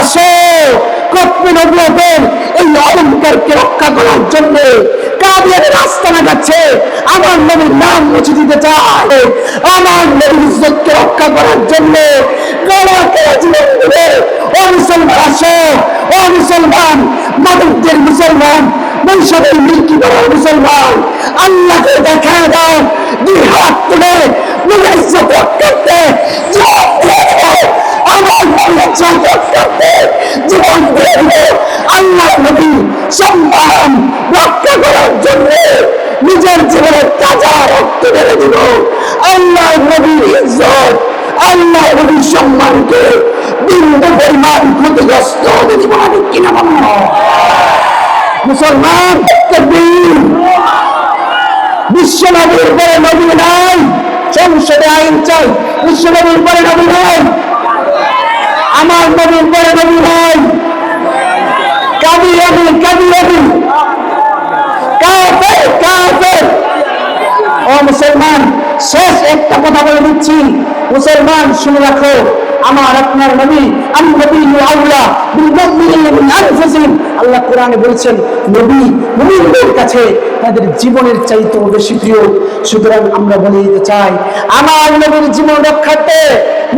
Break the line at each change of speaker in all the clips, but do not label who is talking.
আসো। নবুয়তের এই ও মুসলমান আসো। ও মুসলমান মুসলমান বৈশাখের দেখা দাও। দুই হাত নিজের ইজ্জত রক্ষার্থে জীবন দিয়ে দেবো। আমার নবীর ইজ্জত রক্ষার্থে জীবন দিয়ে দেবো। আল্লাহ নবী সম্মান রক্ষা করার জন্য নিজের জীবনের তাজা রক্ত ঢেলে দিব। আল্লাহ নবীর ইজ্জত আল্লাহ নবীর সম্মানকে বিন্দু পরিমাণ ক্ষতিগ্রস্ত হতে না কিনা মুসলমান বিশ্ব নবীর পরে নাই, সংসদে আইন চাই। বিশ্ব নবীর পরে নাই। আমার নবীর পরে মুসলমান, শেষ একটা কথা বলে দিচ্ছি। মুসলমান, শুনে রাখো, আমার আপনার নবী আমি নবী আল্লাহ আল্লাহ কোরআনে বলছেন, নবী নবীদের কাছে তাদের জীবনের চাইতে বেশি প্রিয়। সুতরাং আমরা বলে দিতে চাই, আমার নবীর জীবন রক্ষার্থে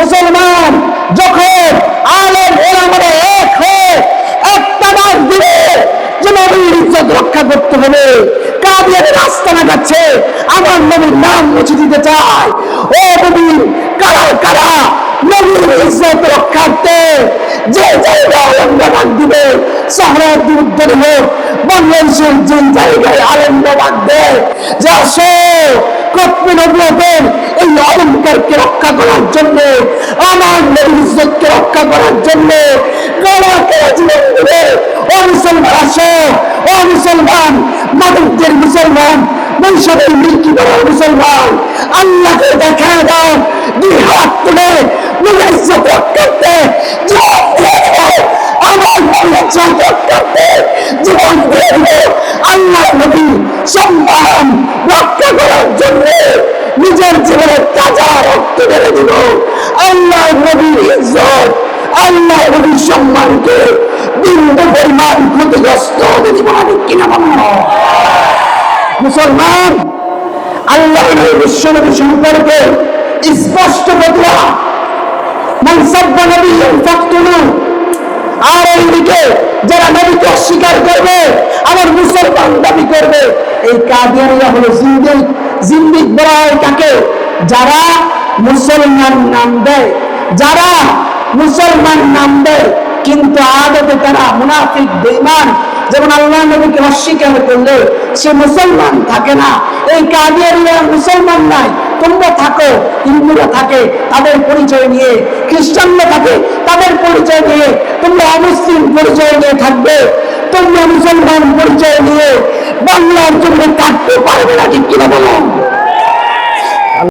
মুসলমান, যখন আলেম ওলামারা এক হয়ে একটা ডাক দিবে যে নবীর ইজ্জত রক্ষা করতে হবে। রাস্তা লাগাচ্ছে আমার নবীর নাম মুছে দিতে ও কারা কারা? নবীর ইজ্জত রক্ষার্থে যে দিবে হোক বাংলাদেশের যে জায়গায় ডাক দেয় যে আসো এই রক্ষা করার জন্য রক্ষা দেবে ও মুসলমান আসো ও মুসলমান মাদকদের মুসলমান বৈশাখের মিল্কি করার মুসলমান, আল্লাহকে দেখা দাও, দুই হাত তুলে দেবো আমার রক্ষার্থে জীবন দিয়ে আল্লাহ নবী সম্মান রক্ষা করার জন্য নিজের জীবনের তাজা রক্ত ঢেলে দিব। আল্লাহ নবীর ইজ্জত আল্লাহ নবীর সম্মানকে বিন্দু পরিমাণ ক্ষতিগ্রস্ত না ঠিক কিনা বানানো মুসলমান আল্লাহ নবী বিশ্ব সম্পর্কে স্পষ্ট বদলা নবী আর এইদিকে যারা নবীকে অস্বীকার করবে আমার মুসলমান দাবি করবে, এই কাদিয়ানিয়া হলো জিন্দিক জিন্দিক হয় কাকে? যারা মুসলমান নাম দেয়। যারা মুসলমান নাম দেয়, কিন্তু আদতে তারা মুনাফিক, বেঈমান যেমন আল্লাহ নবীকে অস্বীকার করলে সে মুসলমান থাকে না। এই কাদিয়ানিয়া মুসলমান নাই তোমরা থাকো, হিন্দুরা থাকে, তাদের পরিচয় নিয়ে, খ্রিস্টানরা থাকে, তাদের পরিচয় নিয়ে, তোমরা অমুসলিম পরিচয় নিয়ে থাকবে, তোমরা মুসলমান পরিচয় নিয়ে বাংলার জন্য কাটতে পারবে না, ঠিক কিনা বলো